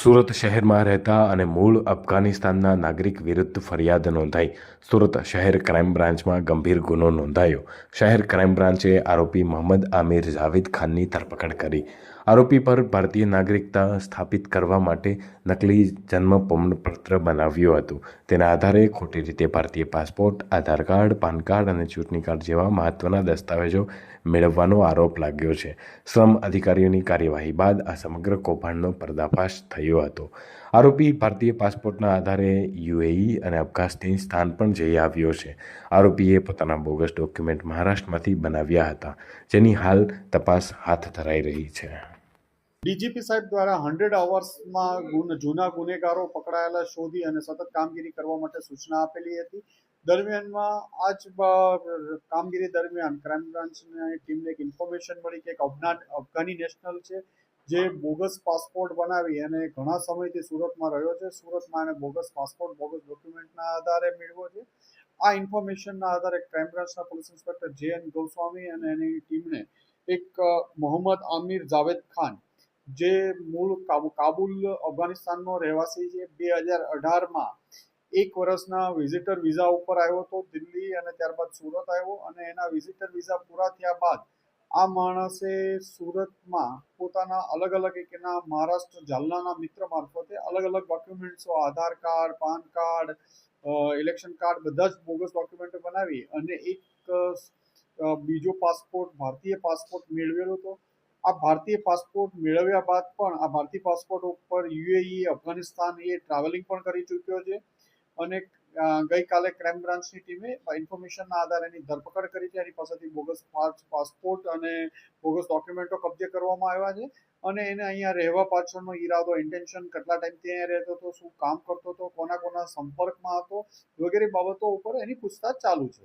સુરત શહેરમાં રહેતા અને મૂળ અફઘાનિસ્તાનના નાગરિક વિરુદ્ધ ફરિયાદ નોંધાઈ. સુરત શહેર ક્રાઇમ બ્રાન્ચમાં ગંભીર ગુનો નોંધાયો. શહેર ક્રાઇમ બ્રાન્ચે આરોપી મોહમ્મદ આમિર જાવેદ ખાનની ધરપકડ કરી. આરોપી પર ભારતીય નાગરિકતા સ્થાપિત કરવા માટે નકલી જન્મ પ્રમાણપત્ર બનાવ્યું હતું. તેના આધારે ખોટી રીતે ભારતીય passport, Aadhaar card, PAN card અને ચૂંટણી કાર્ડ જેવા મહત્વના દસ્તાવેજો મેળવવાનો આરોપ લાગ્યો છે. શ્રમ અધિકારીઓની કાર્યવાહી બાદ આ સમગ્ર કૌભાંડનો પર્દાફાશ થયો હતો. આરોપી ભારતીય પાસપોર્ટના આધારે યુએઈ અને અફઘાનિસ્તાન પણ જઈ આવ્યો છે. આરોપીએ પોતાના બોગસ ડોક્યુમેન્ટ મહારાષ્ટ્રમાંથી બનાવ્યા હતા, જેની હાલ તપાસ હાથ ધરાઈ રહી છે. ડીજીપી સાહેબ દ્વારા હંડ્રેડ અવર્સમાં ગુન, જૂના ગુનેગારો પકડાયેલા શોધી અને સતત કામગીરી કરવા માટે સૂચના આપેલી હતી. દરમિયાનમાં આજ કામગીરી દરમિયાન ક્રાઇમ બ્રાન્ચની ટીમને એક ઇન્ફોર્મેશન મળી કે એક અફઘાન, અફઘાની નેશનલ છે. જે બોગસ પાસપોર્ટ બનાવી અને ઘણા સમયથી સુરતમાં રહ્યો છે. સુરતમાં એને બોગસ પાસપોર્ટ, બોગસ ડોક્યુમેન્ટના આધારે મેળવ્યો છે. આ ઇન્ફોર્મેશનના આધારે ક્રાઇમ બ્રાન્ચના પોલીસ ઇન્સ્પેક્ટર જે એન ગોસ્વામી અને એની ટીમને એક મોહમ્મદ આમિર જાવેદ ખાન, જે મૂળ કાબુ- કાબુલ, અફઘાનિસ્તાનનો રહેવાસી છે, બે હજાર અઢારમાં એક વર્ષના વિઝિટર વિઝા ઉપર આવ્યો હતો દિલ્હી અને ત્યારબાદ સુરત આવ્યો અને એના વિઝિટર વિઝા પૂરા થયા બાદ આ માણસે સુરતમાં પોતાના અલગ અલગ એક એના મહારાષ્ટ્ર જાલનાના મિત્ર મારફતે અલગ અલગ ડોક્યુમેન્ટ્સો Aadhaar card, PAN card election card બધા જ બોગસ ડોક્યુમેન્ટો બનાવી અને એક બીજો પાસપોર્ટ ભારતીય પાસપોર્ટ મેળવેલો હતો. આ ભારતીય પાસપોર્ટ મેળવ્યા બાદ પણ આ ભારતીય પાસપોર્ટ ઉપર યુએઈ, અફઘાનિસ્તાન એ ટ્રાવેલિંગ પણ કરી ચૂક્યો છે. અને ગઈકાલે ક્રાઇમ બ્રાન્ચની ટીમે ઇન્ફોર્મેશનના આધારે એની ધરપકડ કરી છે. એની પાસેથી બોગસ પાસપોર્ટ અને બોગસ ડોક્યુમેન્ટો કબજે કરવામાં આવ્યા છે. અને એને અહીંયા રહેવા પાછળનો ઈરાદો ઇન્ટેન્શન કેટલા ટાઈમથી અહીંયા રહેતો હતો શું કામ કરતો હતો કોના કોના સંપર્કમાં હતો વગેરે બાબતો ઉપર એની પૂછતાછ ચાલુ છે.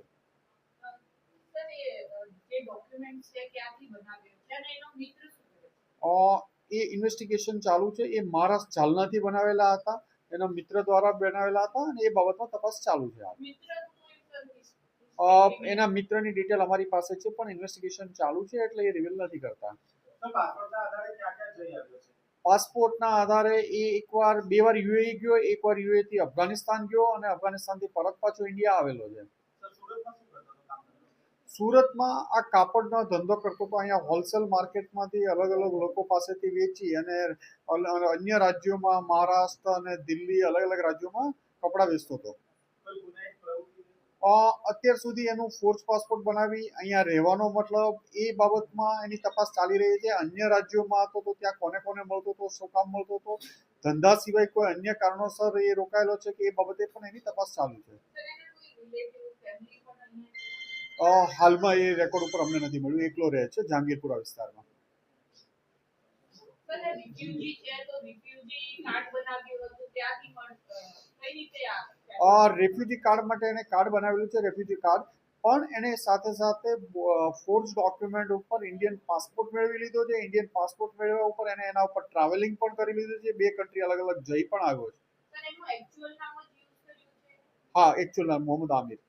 એ ઇન્વેસ્ટિગેશન ચાલુ છે. એ મહારાષ્ટ્ર જાલનાથી બનાવેલા હતા. એના મિત્ર દ્વારા બનાવેલા હતા અને એ બાબતમાં તપાસ ચાલુ છે એના મિત્રની ડિટેલ અમારી પાસે છે પણ ઇન્વેસ્ટિગેશન ચાલુ છે એટલે એ રિવીલ નથી કરતા. પાસપોર્ટના આધારે એ એકવાર બે વાર યુએઈ ગયો એકવાર યુએ થી અફઘાનિસ્તાન ગયો અને અફઘાનિસ્તાનથી પરત પાછો ઇન્ડિયા આવેલો છે. સુરતમાં આ કાપડનો ધંધો કરતો તો અહીંયા હોલસેલ માર્કેટમાંથી અલગ અલગ લોકો પાસેથી વેચી અને અન્ય રાજ્યોમાં, મહારાષ્ટ્ર અને દિલ્હી અલગ અલગ રાજ્યોમાં કપડાં વેચતો હતો. અત્યાર સુધી એનું ફોર્સ પાસપોર્ટ બનાવી, અહીંયા રહેવાનો મતલબ એ બાબતમાં એની તપાસ ચાલી રહી છે. અન્ય રાજ્યોમાં હતો તો ત્યાં કોને કોને મળતો હતો, શું કામ મળતો હતો, ધંધા સિવાય કોઈ અન્ય કારણોસર એ રોકાયેલો છે કે એ બાબતે પણ એની તપાસ ચાલુ છે. હાલમાં એ રેકોર્ડ ઉપર અમને નથી મળ્યું. એકલો રહે છે જહાંગીરપુરા વિસ્તારમાં. રિફ્યુજી કાર્ડ માટે એને કાર્ડ બનાવેલું છે રેફ્યુજી કાર્ડ. પણ એને સાથે સાથે ફોર્સ ડોક્યુમેન્ટ ઉપર ઇન્ડિયન પાસપોર્ટ મેળવી લીધો છે. ઇન્ડિયન પાસપોર્ટ મેળવ્યા ઉપર એને એના ઉપર ટ્રાવેલિંગ પણ કરી લીધું છે. બે કન્ટ્રી અલગ અલગ જઈ પણ આવ્યો છે. હા એકચ્યુઅલ નામ મોહમ્મદ આમિર.